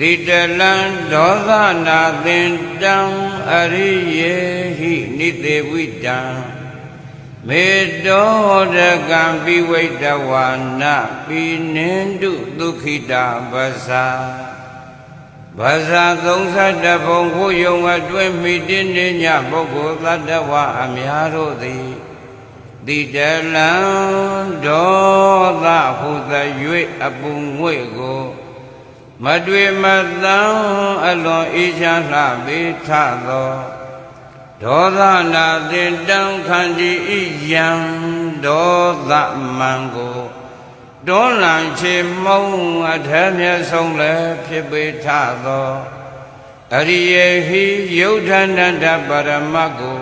တိတလံဒေါသနာသင်တံအရိယေဟိနိတေဝိတံမေတောရကံပိဝိတဝါနပိနိန္တုဒုက္ခိတာပဇာဘာသာ32ဘုံကိုယုံအတွင်းမိတင်းနေညပုဂ္ဂိုလ်သတ္တဝါအများတို့သည်တိတလံဒေါသဟုသ၍အပူငွေ့ကို မတွေ့မတန်းအလွန်အေးချမ်းလှပေထသောဒေါသနာတင်တံခန္တီဤယံဒေါသမံကိုတွန်းလှန်ချေမုံအထက်မြတ်ဆုံးလည်းဖြစ်ပေထသောအရိယေဟိယုဒ္ဓနန္တပရမတ်ကို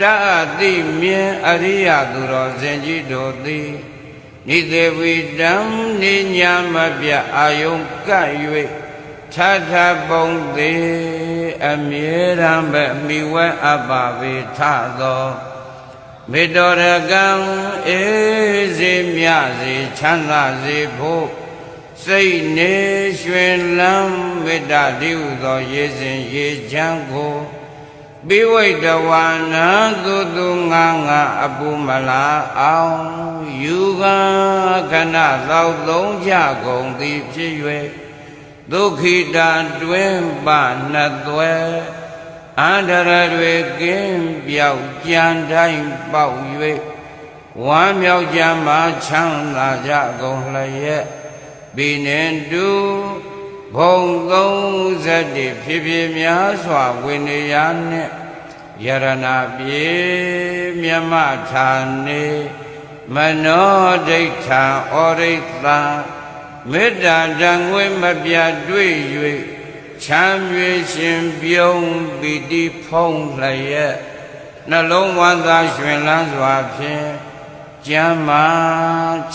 တအတိမြင်အရိယသူတော်စင်ကြီးတို့သည် နိသေဝိတံနိညာမပြအာယုံကပ်၍ထထပုံသေးအမြဲတမ်းပဲမိဝဲအပ်ပါပေထသောမေတ္တရကံအေးစေမြစေချမ်းသာစေဖို့စိတ်နေရွှင်လန်းမေတ္တာတည်းဟုသောရေစဉ်ရေချမ်းကို ပိဝိတဝါနာသုတုငါငါအပူမလာအောင်ယူကံခဏသောသုံးချကုန်သည်ဖြစ်၍ဒုက္ခိတာတွင်ပါနှစ်သွဲအန္တရတွေကင်းပြောက်ကြံတိုင်းပေါက်၍ဝမ်းမြောက်ကြမှာချမ်းသာကြကုန်လျက်ပိနေတု ဘုံ30ဖြစ်ဖြစ်များစွာဝိနည်းယာနှင့်ယရဏပြေမြမထာနေမနောဒိဋ္ဌံဩရိတ္တမေတ္တာတံငွေမပြတ်တွေ့၍ချမ်းမြေရှင်ပြုံးပီတိဖုံးလျက်နှလုံးဝမ်းသာရွှင်လန်းစွာဖြင့် ကျမ်းမာ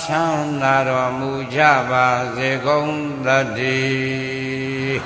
ချမ်းသာတော်မူကြပါစေကုန်သတည်း